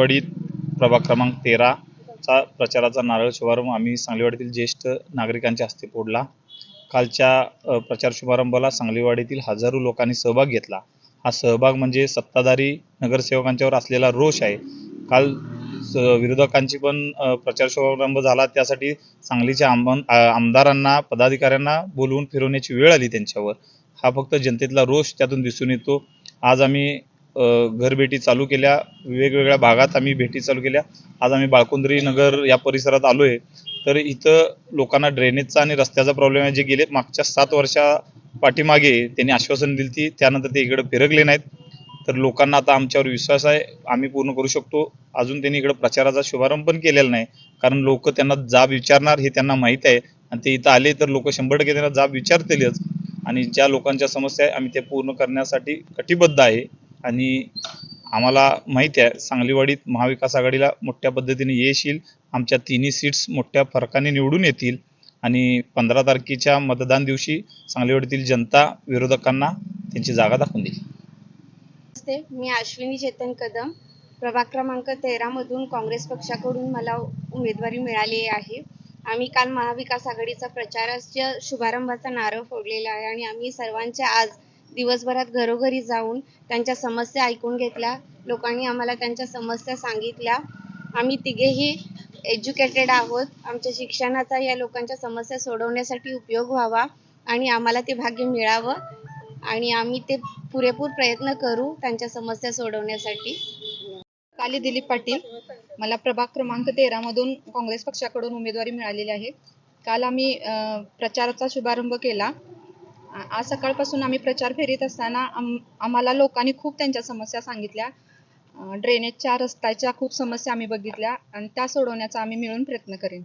सांगलीवाडीत प्रभाग क्रमांक तेराचा प्रचाराचा नारळ शुभारंभ आम्ही सांगलीवाडीतील ज्येष्ठ नागरिकांच्या हस्ते फोडला. कालच्या प्रचार शुभारंभाला सांगलीवाडीतील हजारो लोकांनी सहभाग घेतला. हा सहभाग म्हणजे सत्ताधारी नगरसेवकांच्यावर असलेला रोष आहे. काल स- विरोधकांची पण प्रचार शुभारंभ झाला. त्यासाठी सांगलीच्या आम आमदारांना पदाधिकाऱ्यांना बोलवून फिरवण्याची वेळ आली त्यांच्यावर. हा फक्त जनतेतला रोष त्यातून दिसून येतो. आज आम्ही घरभेटी चालू केल्या. वेगवेगळ्या भागात आम्ही भेटी चालू केल्या. आज आम्ही बाळकुंद्री नगर या परिसरात आलो आहे तर इथं लोकांना ड्रेनेजचा आणि रस्त्याचा प्रॉब्लेम आहे. जे गेले मागच्या सात वर्षा पाठीमागे त्यांनी आश्वासन दिली ती त्यानंतर ते इकडे फिरकले नाहीत. तर लोकांना आता आमच्यावर विश्वास आहे. आम्ही पूर्ण करू शकतो. अजून त्यांनी इकडे प्रचाराचा शुभारंभ पण केलेला नाही. कारण लोक त्यांना जाब विचारणार हे त्यांना माहीत आहे. आणि ते इथं आले तर लोक शंभर टक्के त्यांना जाब विचारतीलच. आणि ज्या लोकांच्या समस्या आहे आम्ही ते पूर्ण करण्यासाठी कटिबद्ध आहे. आणि आम्हाला माहिती आहे सांगलीवाडीत महाविकास आघाडीला मोठ्या पद्धतीने यश येईल. आमच्या तिन्ही सीट्स मोठ्या फरकाने निवडून येतील. आणि पंधरा तारखेच्या मतदान दिवशी सांगलीवाडीतील जनता विरोधकांना त्यांची जागा दाखवून देईल. नमस्ते मी अश्विनी चेतन कदम. प्रभाग क्रमांक तेरामधून काँग्रेस पक्षाकडून मला उमेदवारी मिळाली आहे. आम्ही काल महाविकास आघाडीचा प्रचाराच्या शुभारंभाचा नारळ फोडलेला आहे आणि आम्ही सर्वांच्या आज दिवसभरात घरोघरी जाऊन त्यांच्या समस्या ऐकून घेतल्या. लोकांनी आम्हाला त्यांच्या समस्या सांगितल्या. आम्ही तिघेही एज्युकेटेड आहोत. आमच्या शिक्षणाचा या लोकांच्या समस्या सोडवण्यासाठी उपयोग व्हावा आणि आम्हाला ते भाग्य मिळावं आणि आम्ही ते पुरेपूर प्रयत्न करू त्यांच्या समस्या सोडवण्यासाठी. काली दिलीप पाटील. मला प्रभाग क्रमांक तेरामधून काँग्रेस पक्षाकडून उमेदवारी मिळालेली आहे. काल आम्ही प्रचाराचा शुभारंभ केला. आज सकाळपासून आम्ही प्रचार फेरीत असताना आम आम्हाला लोकांनी खूप त्यांच्या समस्या सांगितल्या. ड्रेनेजच्या रस्त्याच्या खूप समस्या आम्ही बघितल्या आणि त्या सोडवण्याचा आम्ही मिळून प्रयत्न करेन.